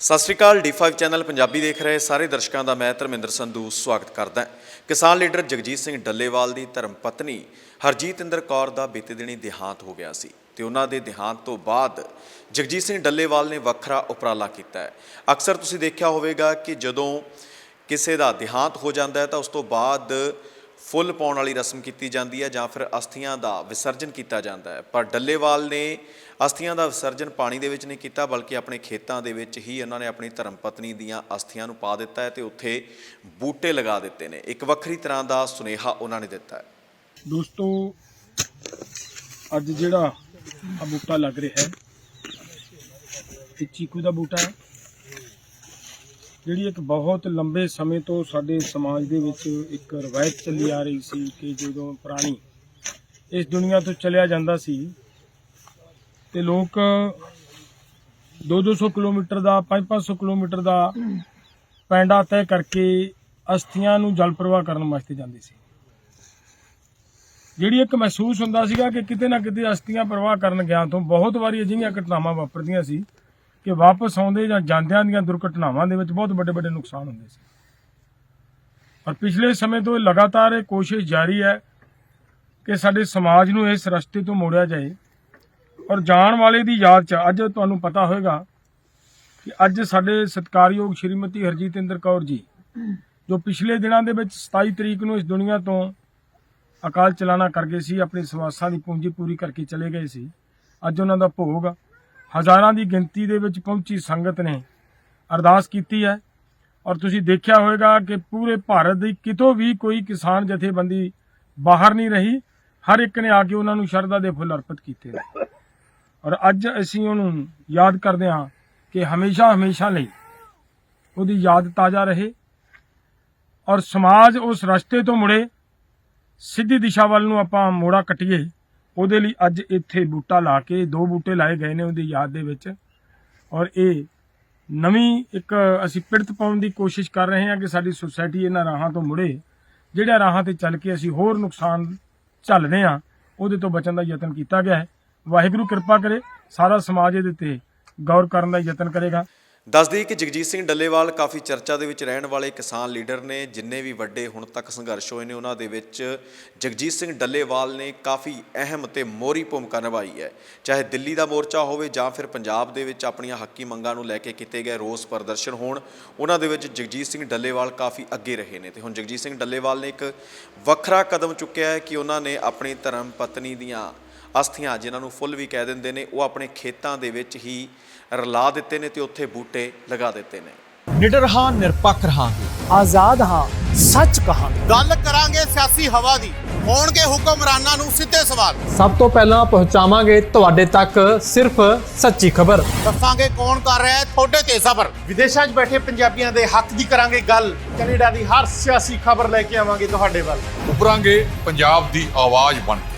ਸਤਿ ਸ਼੍ਰੀ ਅਕਾਲ D5 channel Punjabi ਦੇਖ ਰਹੇ ਸਾਰੇ ਦਰਸ਼ਕਾਂ ਦਾ ਮੈਂ ਧਰਮਿੰਦਰ ਸੰਧੂ ਸਵਾਗਤ ਕਰਦਾ ਕਿਸਾਨ ਲੀਡਰ ਜਗਜੀਤ ਸਿੰਘ ਡੱਲੇਵਾਲ ਦੀ ਧਰਮ ਪਤਨੀ ਹਰਜੀਤ ਇੰਦਰ ਕੌਰ ਦਾ ਬੀਤੇ ਦਿਨੀ ਦੇਹਾਂਤ ਹੋ ਗਿਆ ਸੀ ਤੇ ਉਹਨਾਂ ਦੇ ਦੇਹਾਂਤ ਤੋਂ ਬਾਅਦ ਜਗਜੀਤ ਸਿੰਘ ਡੱਲੇਵਾਲ ਨੇ ਵੱਖਰਾ ਉਪਰਾਲਾ ਕੀਤਾ ਹੈ। ਅਕਸਰ ਤੁਸੀਂ ਦੇਖਿਆ ਹੋਵੇਗਾ ਕਿ ਜਦੋਂ ਕਿਸੇ ਦਾ ਦੇਹਾਂਤ ਹੋ ਜਾਂਦਾ ਹੈ ਤਾਂ ਉਸ ਤੋਂ ਬਾਅਦ ਫੁੱਲ ਪਾਉਣ ਵਾਲੀ ਰਸਮ ਕੀਤੀ ਜਾਂਦੀ ਹੈ ਜਾਂ ਫਿਰ ਅਸਥੀਆਂ ਦਾ ਵਿਸਰਜਨ ਕੀਤਾ ਜਾਂਦਾ ਹੈ। ਪਰ ਡੱਲੇਵਾਲ ਨੇ ਅਸਥੀਆਂ ਦਾ ਵਿਸਰਜਨ ਪਾਣੀ ਦੇ ਵਿੱਚ ਨਹੀਂ ਕੀਤਾ, ਬਲਕਿ ਆਪਣੇ ਖੇਤਾਂ ਦੇ ਵਿੱਚ ਹੀ ਉਹਨਾਂ ਨੇ ਆਪਣੀ ਧਰਮ ਪਤਨੀ ਦੀਆਂ ਅਸਥੀਆਂ ਨੂੰ ਪਾ ਦਿੱਤਾ ਹੈ ਤੇ ਉੱਥੇ ਬੂਟੇ ਲਗਾ ਦਿੱਤੇ ਨੇ। ਇੱਕ ਵੱਖਰੀ ਤਰ੍ਹਾਂ ਦਾ ਸੁਨੇਹਾ ਉਹਨਾਂ ਨੇ ਦਿੱਤਾ ਹੈ। ਦੋਸਤੋ, ਅੱਜ ਜਿਹੜਾ ਆ ਬੂਟਾ ਲੱਗ ਰਿਹਾ ਹੈ, ਇਹ ਚੀਕੂ ਦਾ ਬੂਟਾ ਹੈ। ਜਿਹੜੀ ਇੱਕ ਬਹੁਤ ਲੰਬੇ ਸਮੇਂ ਤੋਂ ਸਾਡੇ ਸਮਾਜ ਦੇ ਵਿੱਚ ਇੱਕ ਰਵਾਇਤ ਚੱਲੀ ਆ ਰਹੀ ਸੀ ਕਿ ਜਦੋਂ ਪ੍ਰਾਣੀ ਇਸ ਦੁਨੀਆ ਤੋਂ ਚਲਿਆ ਜਾਂਦਾ ਸੀ ਤੇ ਲੋਕ 2-200 ਕਿਲੋਮੀਟਰ ਦਾ 5-500 ਕਿਲੋਮੀਟਰ ਦਾ ਪੈਂਡਾ ਤੈਅ ਕਰਕੇ ਅਸਥੀਆਂ ਨੂੰ ਜਲ ਪ੍ਰਵਾਹ ਕਰਨ ਵਾਸਤੇ ਜਾਂਦੇ ਸੀ। ਜਿਹੜੀ ਇੱਕ ਮਹਿਸੂਸ ਹੁੰਦਾ ਸੀਗਾ ਕਿ ਕਿਤੇ ਨਾ ਕਿਤੇ ਅਸਥੀਆਂ ਪ੍ਰਵਾਹ ਕਰਨ ਗਿਆ ਤੋਂ ਬਹੁਤ ਵਾਰੀ ਅਜਿਹੀਆਂ ਘਟਨਾਵਾਂ ਵਾਪਰਦੀਆਂ ਸੀ। ਕਿ ਵਾਪਸ ਆਉਂਦੇ ਜਾਂ ਜਾਂਦਿਆਂ ਦੀਆਂ ਦੁਰਘਟਨਾਵਾਂ ਦੇ ਵਿੱਚ ਬਹੁਤ ਵੱਡੇ ਵੱਡੇ ਨੁਕਸਾਨ ਹੁੰਦੇ ਸੀ ਪਰ ਪਿਛਲੇ ਸਮੇਂ ਤੋਂ ਲਗਾਤਾਰ ਇਹ ਕੋਸ਼ਿਸ਼ ਜਾਰੀ ਹੈ ਕਿ ਸਾਡੇ ਸਮਾਜ ਨੂੰ ਇਸ ਰਸਤੇ ਤੋਂ ਮੋੜਿਆ ਜਾਏ ਔਰ ਜਾਣ ਵਾਲੇ ਦੀ ਯਾਦ 'ਚ ਅੱਜ ਤੁਹਾਨੂੰ ਪਤਾ ਹੋਵੇਗਾ ਕਿ ਅੱਜ ਸਾਡੇ ਸਤਿਕਾਰਯੋਗ ਸ਼੍ਰੀਮਤੀ ਹਰਜੀਤ ਇੰਦਰ ਕੌਰ ਜੀ, ਜੋ ਪਿਛਲੇ ਦਿਨਾਂ ਦੇ ਵਿੱਚ 27 ਤਰੀਕ ਨੂੰ ਇਸ ਦੁਨੀਆ ਤੋਂ ਅਕਾਲ ਚਲਾਣਾ ਕਰ ਗਏ ਸੀ, ਆਪਣੀ ਸਵਾਸਾਂ ਦੀ ਪੂੰਜੀ ਪੂਰੀ ਕਰਕੇ ਚਲੇ ਗਏ ਸੀ, ਅੱਜ ਉਹਨਾਂ ਦਾ ਭੋਗ ਆ। ਹਜ਼ਾਰਾਂ ਦੀ ਗਿਣਤੀ ਦੇ ਵਿੱਚ ਪਹੁੰਚੀ ਸੰਗਤ ਨੇ ਅਰਦਾਸ ਕੀਤੀ ਹੈ। ਔਰ ਤੁਸੀਂ ਦੇਖਿਆ ਹੋਵੇਗਾ ਕਿ ਪੂਰੇ ਭਾਰਤ ਦੀ ਕਿਤੋਂ ਵੀ ਕੋਈ ਕਿਸਾਨ ਜਥੇਬੰਦੀ ਬਾਹਰ ਨਹੀਂ ਰਹੀ, ਹਰ ਇੱਕ ਨੇ ਆ ਕੇ ਉਹਨਾਂ ਨੂੰ ਸ਼ਰਧਾ ਦੇ ਫੁੱਲ ਅਰਪਿਤ ਕੀਤੇ ਔਰ ਅੱਜ ਅਸੀਂ ਉਹਨੂੰ ਯਾਦ ਕਰਦੇ ਹਾਂ ਕਿ ਹਮੇਸ਼ਾ ਹਮੇਸ਼ਾ ਲਈ ਉਹਦੀ ਯਾਦ ਤਾਜ਼ਾ ਰਹੇ ਔਰ ਸਮਾਜ ਉਸ ਰਸਤੇ ਤੋਂ ਮੁੜੇ, ਸਿੱਧੀ ਦਿਸ਼ਾ ਵੱਲ ਨੂੰ ਆਪਾਂ ਮੋੜਾ ਕੱਟੀਏ। ਉਹਦੇ ਲਈ ਅੱਜ ਇੱਥੇ ਬੂਟਾ ਲਾ ਕੇ ਦੋ ਬੂਟੇ ਲਾਏ ਗਏ ਨੇ ਉਹਦੀ ਯਾਦ ਦੇ ਵਿੱਚ। ਔਰ ਇਹ ਨਵੀਂ ਇੱਕ ਅਸੀਂ ਪਿੜਤ ਪਾਉਣ ਦੀ ਕੋਸ਼ਿਸ਼ ਕਰ ਰਹੇ ਹਾਂ ਕਿ ਸਾਡੀ ਸੁਸਾਇਟੀ ਇਹਨਾਂ ਰਾਹਾਂ ਤੋਂ ਮੁੜੇ। ਜਿਹੜਾ ਰਾਹਾਂ ਤੇ ਚੱਲ ਕੇ ਅਸੀਂ ਹੋਰ ਨੁਕਸਾਨ ਝੱਲਦੇ ਹਾਂ, ਉਹਦੇ ਤੋਂ ਬਚਣ ਦਾ ਯਤਨ ਕੀਤਾ ਗਿਆ ਹੈ। ਵਾਹਿਗੁਰੂ ਕਿਰਪਾ ਕਰੇ, ਸਾਰਾ ਸਮਾਜ ਇਹਦੇ ਤੇ ਗੌਰ ਕਰਨ ਦਾ ਯਤਨ ਕਰੇਗਾ। ਦੱਸਦੀ ਕਿ ਜਗਜੀਤ ਸਿੰਘ ਡੱਲੇਵਾਲ ਕਾਫੀ ਚਰਚਾ ਦੇ ਵਿੱਚ ਰਹਿਣ ਵਾਲੇ ਕਿਸਾਨ ਲੀਡਰ ਨੇ, ਜਿੰਨੇ ਵੀ ਵੱਡੇ ਹੁਣ ਤੱਕ ਸੰਘਰਸ਼ ਹੋਏ ਨੇ, ਉਹਨਾਂ ਦੇ ਵਿੱਚ ਜਗਜੀਤ ਸਿੰਘ ਡੱਲੇਵਾਲ ਨੇ ਕਾਫੀ ਅਹਿਮ ਤੇ ਮੋਹਰੀ ਭੂਮਿਕਾ ਨਿਭਾਈ ਹੈ। ਚਾਹੇ ਦਿੱਲੀ ਦਾ ਮੋਰਚਾ ਹੋਵੇ ਜਾਂ ਫਿਰ ਪੰਜਾਬ ਦੇ ਵਿੱਚ ਆਪਣੀਆਂ ਹੱਕੀ ਮੰਗਾਂ ਨੂੰ ਲੈ ਕੇ ਕੀਤੇ ਗਏ ਰੋਸ ਪ੍ਰਦਰਸ਼ਨ ਹੋਣ, ਉਹਨਾਂ ਦੇ ਵਿੱਚ ਜਗਜੀਤ ਸਿੰਘ ਡੱਲੇਵਾਲ ਕਾਫੀ ਅੱਗੇ ਰਹੇ ਨੇ। ਤੇ ਹੁਣ ਜਗਜੀਤ ਸਿੰਘ ਡੱਲੇਵਾਲ ਨੇ ਇੱਕ ਵੱਖਰਾ ਕਦਮ ਚੁੱਕਿਆ ਹੈ ਕਿ ਉਹਨਾਂ ਨੇ ਆਪਣੀ ਧਰਮ ਪਤਨੀ ਦੀਆਂ ਅਸਥੀਆਂ ਜਿਨ੍ਹਾਂ ਨੂੰ ਫੁੱਲ ਵੀ ਕਹਿ ਦਿੰਦੇ ਨੇ ਉਹ ਆਪਣੇ ਖੇਤਾਂ ਦੇ ਵਿੱਚ ਹੀ ਰਲਾ ਦਿੱਤੇ ਨੇ ਤੇ ਉੱਥੇ ਬੂਟੇ ਲਗਾ ਦਿੱਤੇ ਨੇ। ਨਿਡਰ ਹਾਂ ਨਿਰਪੱਖ ਰਹਾਂਗੇ। ਆਜ਼ਾਦ ਹਾਂ ਸੱਚ ਕਹਾਂਗੇ। ਗੱਲ ਕਰਾਂਗੇ ਸਿਆਸੀ ਹਵਾ ਦੀ ਹੋਣਗੇ ਹੁਕਮਰਾਨਾਂ ਨੂੰ ਸਿੱਧੇ ਸਵਾਲ। ਸਭ ਤੋਂ ਪਹਿਲਾਂ ਪਹੁੰਚਾਵਾਂਗੇ ਤੁਹਾਡੇ ਤੱਕ ਸਿਰਫ ਸੱਚੀ ਖਬਰ। ਦੱਸਾਂਗੇ ਕੌਣ ਕਰ ਰਿਹਾ ਹੈ ਤੁਹਾਡੇ ਤੇ ਸਬਰ। ਵਿਦੇਸ਼ਾਂ 'ਚ ਬੈਠੇ ਪੰਜਾਬੀਆਂ ਦੇ ਹੱਕ ਦੀ ਕਰਾਂਗੇ ਗੱਲ। ਕੈਨੇਡਾ ਦੀ ਹਰ ਸਿਆਸੀ ਖਬਰ ਲੈ ਕੇ ਆਵਾਂਗੇ ਤੁਹਾਡੇ ਵੱਲ। ਉਭਰਾਂਗੇ ਪੰਜਾਬ ਦੀ ਆਵਾਜ਼ ਬਣ ਕੇ।